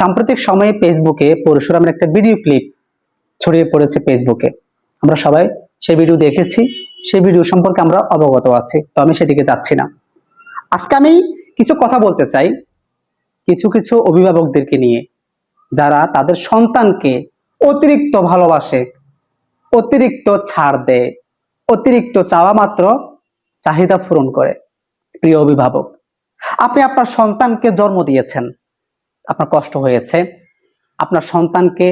সাম্প্রতিক সময়ে ফেসবুকে পরশুরামের একটা ভিডিও ক্লিপ ছড়িয়ে পড়েছে ফেসবুকে আমরা সবাই সেই ভিডিও দেখেছি, সেই ভিডিও সম্পর্কে আমরা অবগত আছি, তো আমি সেদিকে যাচ্ছি না। আজকে আমি কিছু কথা বলতে চাই, কিছু কিছু অভিভাবকদেরকে নিয়ে, যারা তাদের সন্তানকে অতিরিক্ত ভালোবাসে, অতিরিক্ত ছাড় দেয়, অতিরিক্ত চাওয়া মাত্র চাহিদা পূরণ করে। প্রিয় অভিভাবক, আপনি আপনার সন্তানকে জন্ম দিয়েছেন। আপনার কষ্ট হয়েছে, আপনার সন্তানকে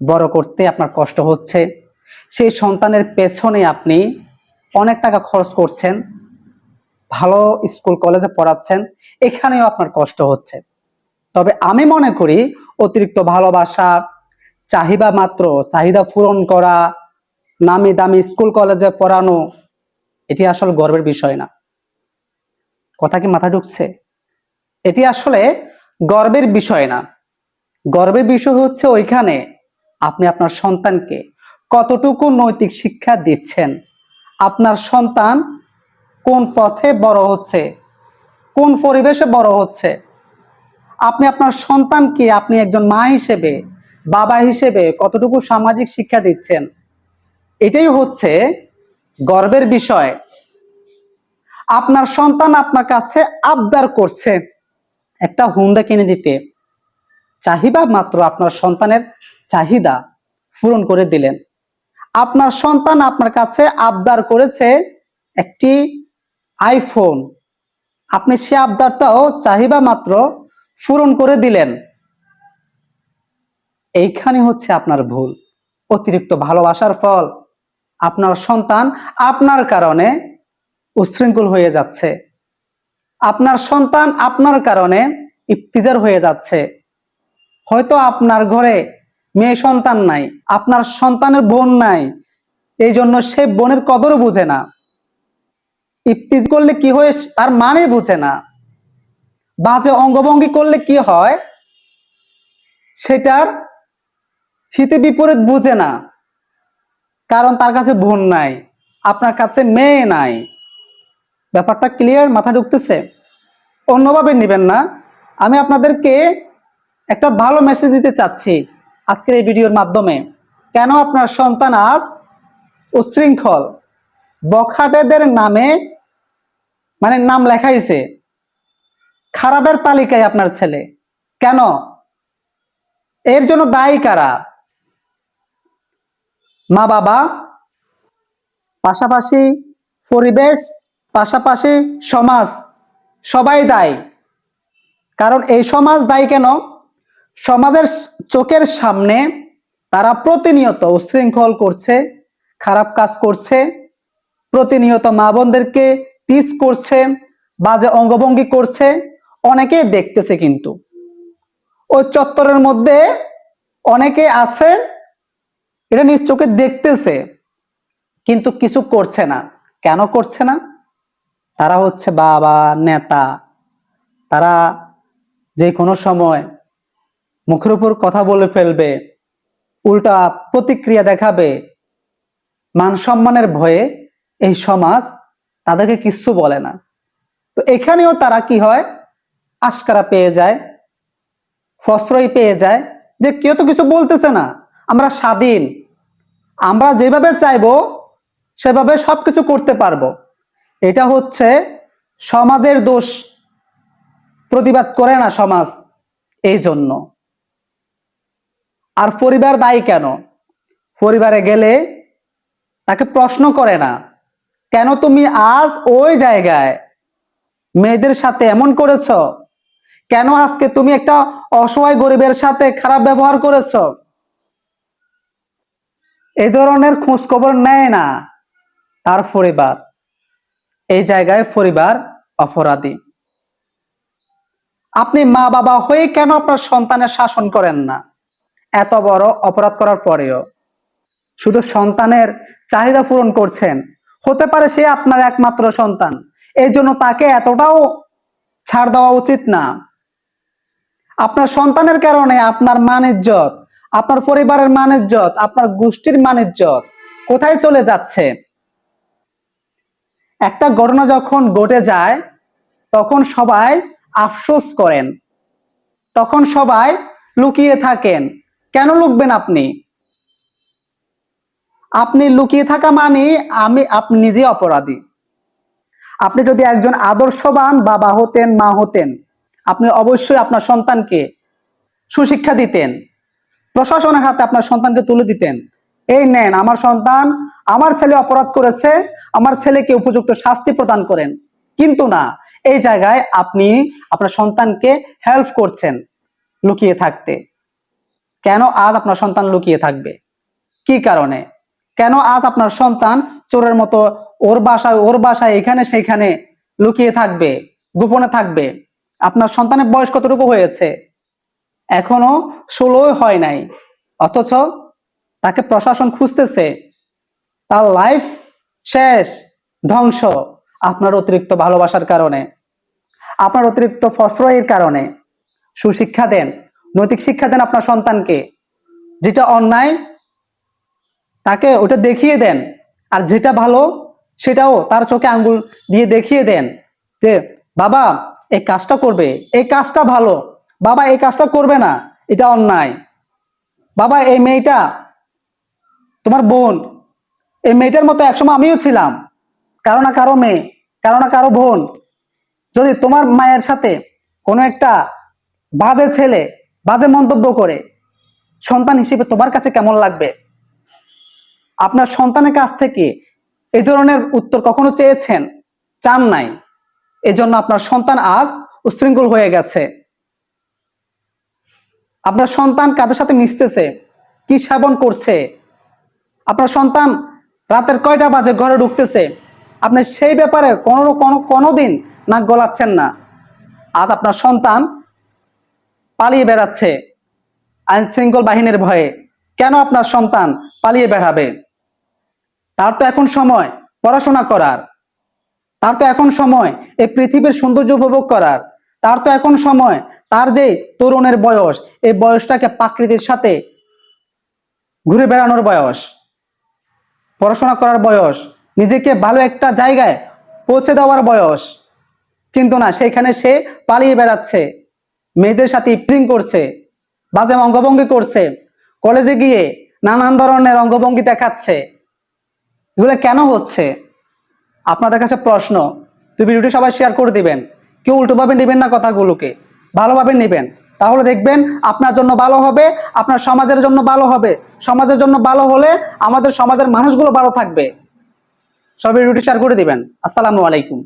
বড় করতে আপনার কষ্ট হচ্ছে, সেই সন্তানের পেছনে আপনি অনেক টাকা খরচ করছেন, ভালো স্কুল, কলেজে পড়াচ্ছেন, এখানেও আপনার কষ্ট হচ্ছে। তবে আমি মনে করি অতিরিক্ত ভালোবাসা, চাহিদা মাত্র, চাহিদা পূরণ করা, নামি দামি স্কুল, কলেজে পড়ানো, এটি আসলে গর্বের বিষয় না। কথা কি মাথা ঢুকছে? এটি আসলে গর্বের বিষয় না। গর্বের বিষয় হচ্ছে ওইখানে আপনি আপনার সন্তানকে কতটুকু নৈতিক শিক্ষা দিচ্ছেন, আপনার সন্তান কোন পথে বড় হচ্ছে, কোন পরিবেশে বড় হচ্ছে। আপনি আপনার সন্তানকে আপনি একজন মা হিসেবে, বাবা হিসেবে কতটুকু সামাজিক শিক্ষা দিচ্ছেন, এটাই হচ্ছে গর্বের বিষয়। আপনার সন্তান আপনার কাছে আবদার করছে। একটা হুন্ডা কিনে দিতে চাহিদা মাত্র আপনার সন্তানের চাহিদা পূরণ করে দিলেন। আপনার সন্তান আপনার কাছে আবদার করেছে একটি আইফোন আপনি সে আবদারটাও চাহিদা মাত্র পূরণ করে দিলেন। এইখানে হচ্ছে আপনার ভুল। অতিরিক্ত ভালোবাসার ফল। আপনার সন্তান আপনার কারণে উচ্ছৃঙ্খল হয়ে যাচ্ছে। আপনার সন্তান আপনার কারণে ইফতিজার হয়ে যাচ্ছে। হয়তো আপনার ঘরে মেয়ে সন্তান নাই, আপনার সন্তানের বোন নাই এই জন্য সে বোনের কদর বুঝে না। ইফতিজ করলে কি হয়, তার মানে বুঝে না। বাজে অঙ্গভঙ্গি করলে কি হয়, সেটার হিতে বিপরীত বুঝে না। কারণ তার কাছে বোন নাই, আপনার কাছে মেয়ে নাই। ব্যাপারটা ক্লিয়ার মাথা ঢুকতেছে? অন্যভাবে নেবেন না। আমি আপনাদেরকে একটা ভালো মেসেজ দিতে চাচ্ছি আজকের এই ভিডিওর মাধ্যমে। কেন আপনার সন্তান আজ উচ্ছৃঙ্খল? বখাটেদের নামে মানে নাম লেখাইছে। খারাপের তালিকায় আপনার ছেলে। কেন? এর জন্য দায়ী কারা? মা বাবা পাশাপাশি পরিবেশ পাশাপাশি সমাজ সবাই দায়ী। কারণ এই সমাজ দায়ী কেন? সমাজের চোখের সামনে তারা প্রতিনিয়ত উশৃঙ্খল করছে, খারাপ কাজ করছে, প্রতিনিয়ত মা বোনদেরকে টিস করছে, বাজে অঙ্গভঙ্গি করছে অনেকে দেখতেছে কিন্তু। ওই চত্বরের মধ্যে অনেকে আছে এটা নিজ চোখে দেখতেছে, কিন্তু কিছু করছে না। কেন করছে না? তারা হচ্ছে বাবা, নেতা। তারা যে কোনো সময় মুখের উপর কথা বলে ফেলবে, উল্টা প্রতিক্রিয়া দেখাবে। মান সম্মানের ভয়ে এই সমাজ তাদেরকে কিচ্ছু বলে না। তো এখানেও তারা কি হয়? আশকারা পেয়ে যায়, ফসরই পেয়ে যায় যে কেউ তো কিছু বলতেছে না। আমরা স্বাধীন। আমরা যেভাবে চাইব, সেভাবে সবকিছু করতে পারব। এটা হচ্ছে সমাজের দোষ প্রতিবাদ করে না সমাজ এই জন্য আর পরিবার দায়ী কেন? পরিবারে গেলে তাকে প্রশ্ন করে না, কেন তুমি আজ ওই জায়গায় মেয়েদের সাথে এমন করেছ? কেন আজকে তুমি একটা অসহায় গরিবের সাথে খারাপ ব্যবহার করেছ? এই ধরনের খোঁজ খবর নেয় না তার পরিবার। এই জায়গায় পরিবার অপরাধী। আপনি মা বাবা হয়ে কেন আপনার সন্তানের শাসন করেন না? এত বড় অপরাধ করার পরেও। শুধু সন্তানের চাহিদা পূরণ করছেন। হতে পারে সে আপনার একমাত্র সন্তান। এই জন্য তাকে এতটাও ছাড় দেওয়া উচিত না। আপনার সন্তানের কারণে আপনার মান ইজ্জত, আপনার পরিবারের মান ইজ্জত, আপনার গোষ্ঠীর মান ইজ্জত কোথায় চলে যাচ্ছে? একটা ঘটনা যখন ঘটে যায়, তখন সবাই আফসোস করেন। তখন সবাই লুকিয়ে থাকেন। কেন লুকবেন আপনি? আপনি লুকিয়ে থাকা মানে আমি আপনি নিজে অপরাধী। আপনি যদি একজন আদর্শবান বাবা হতেন, মা হতেন, আপনি অবশ্যই আপনার সন্তানকে সুশিক্ষা দিতেন। প্রশাসনের হাতে আপনার সন্তানকে তুলে দিতেন। এই নেন, আমার সন্তান, আমার ছেলে অপরাধ করেছে আমার ছেলেকে উপযুক্ত শাস্তি প্রদান করেন। কিন্তু না, এই জায়গায় আপনি আপনার সন্তানকে হেল্প করছেন লুকিয়ে থাকতে। কেন আজ আপনার সন্তান লুকিয়ে থাকবে? কি কারণে? কেন আজ আপনার সন্তান চোরের মতো ওর বাসায় ওর বাসায় এখানে সেখানে লুকিয়ে থাকবে, গোপনে থাকবে? আপনার সন্তানের বয়স কতটুকু হয়েছে? এখনও ষোলোই হয় নাই। অথচ তাকে প্রশাসন খুঁজতেছে। তার লাইফ শেষ, ধ্বংস আপনার অতিরিক্ত ভালোবাসার কারণে। আপনার অতিরিক্ত প্রশ্রয়ের কারণে। সুশিক্ষা দেন, নৈতিক শিক্ষা দেন আপনার সন্তানকে। যেটা অন্যায়, তাকে ওটা দেখিয়ে দেন। আর যেটা ভালো, সেটাও তার চোখে আঙ্গুল দিয়ে দেখিয়ে দেন যে, বাবা, এই কাজটা করবে, এই কাজটা ভালো। বাবা, এই কাজটা করবে না, এটা অন্যায়। বাবা, এই মেয়েটা তোমার বোন এই মেয়েটার মতো একসময় আমিও ছিলাম। কারও না কারও মেয়ে, কারও না কারও বোন। যদি তোমার মায়ের সাথে কোনো একটা বাজে ছেলে, বাজে মন্তব্য করে, সন্তান হিসেবে তোমার কাছে কেমন লাগবে? আপনার সন্তানের কাছ থেকে এই ধরনের উত্তর কখনো চেয়েছেন? চান নাই। এজন্য আপনার সন্তান আজ উশৃঙ্খল হয়ে গেছে। আপনার সন্তান কাদের সাথে মিশতেছে? কি সেবন করছে? আপনার সন্তান রাতের কয়টা বাজে ঘরে ঢুকতেছে? আপনি সেই ব্যাপারে কোনো কোনো কোনো দিন নাক গলাচ্ছেন না। আজ আপনার সন্তান পালিয়ে বেড়াচ্ছে আইন শৃঙ্খল বাহিনীর ভয়ে। কেন আপনার সন্তান পালিয়ে বেড়াবে? তার তো এখন সময় পড়াশোনা করার। তার তো এখন সময় এই পৃথিবীর সৌন্দর্য উপভোগ করার। তার তো এখন সময় তার যে তরুণের বয়স, এই বয়সটাকে প্রাকৃতির সাথে ঘুরে বেড়ানোর বয়স। পড়াশোনা করার বয়স, নিজেকে ভালো একটা জায়গায় পৌঁছে দেওয়ার বয়স। কিন্তু না, সেখানে সে পালিয়ে বেড়াচ্ছে, মেয়েদের সাথে ইফটিং করছে, বাজে অঙ্গভঙ্গি করছে, কলেজে গিয়ে নানান ধরনের অঙ্গভঙ্গি দেখাচ্ছে। এগুলো কেন হচ্ছে? আপনাদের কাছে প্রশ্ন। তো ভিডিওটি সবাই শেয়ার করে দিবেন। কেউ উল্টোভাবে নেবেন না কথাগুলোকে। ভালোভাবে নেবেন। তাহলে দেখবেন আপনার জন্য ভালো হবে, আপনার সমাজের জন্য ভালো হবে। সমাজের জন্য ভালো হলে আমাদের সমাজের মানুষগুলো ভালো থাকবে। সবই রুটি শেয়ার করে দিবেন। আসসালামু আলাইকুম।